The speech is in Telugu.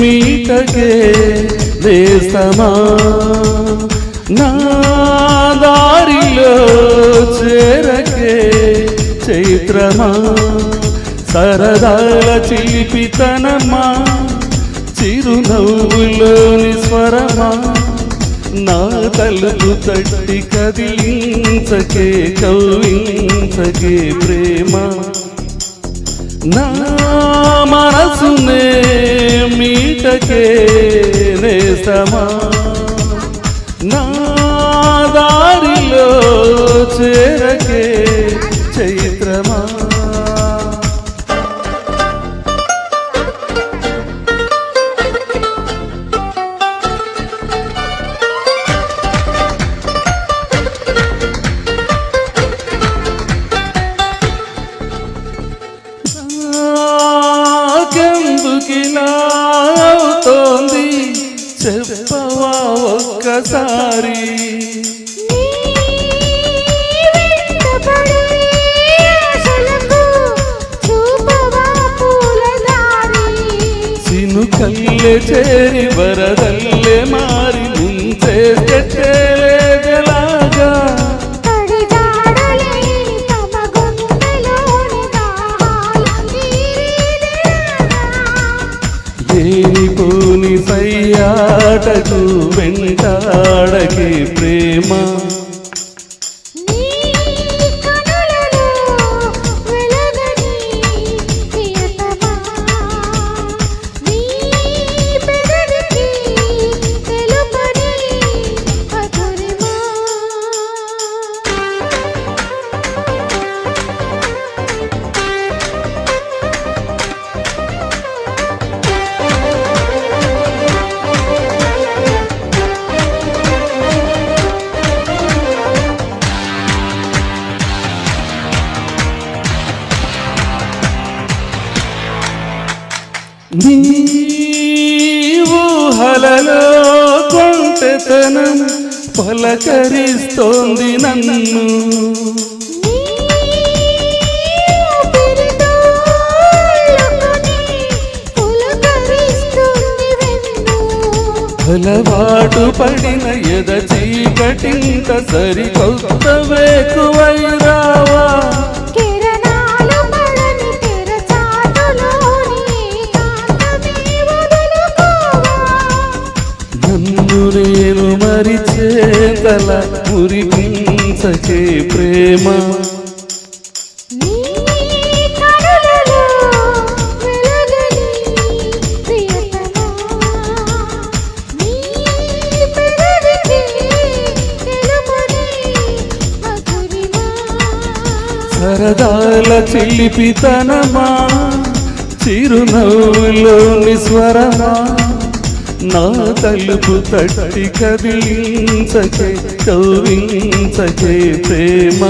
మీటకే నేస్తమా నా దారిలో చేరకే చైత్రమా? సరదాల చిలిపితనమా? చిరునవ్వులోని స్వరమా? నా తలుపు తట్టి కదిలించకే కవించకే ప్రేమ? నా మనసునే మీటకే నేస్తమా చెప్పవా ఒక్కసారి. కల్లె చేరి వరదల్లే మారి ముంచే చెట్టేలాగా లేనిపోని సయ్యాటకు వెంటాడకే ప్రేమ. నీ కొంటెతనం పలకరిస్తోంది నన్ను. అలవాటు పడిన ఎద చీకటింత సరికొత్త కొత్త వేకువైరావా పెదవికి తెలుపని ప్రేమ. సరదాల చిల్లిపితనమా చిరునవ్వులోని స్వరమా. నా తలుపు తట్టి కదిలించకే కవ్వించకే ప్రేమ.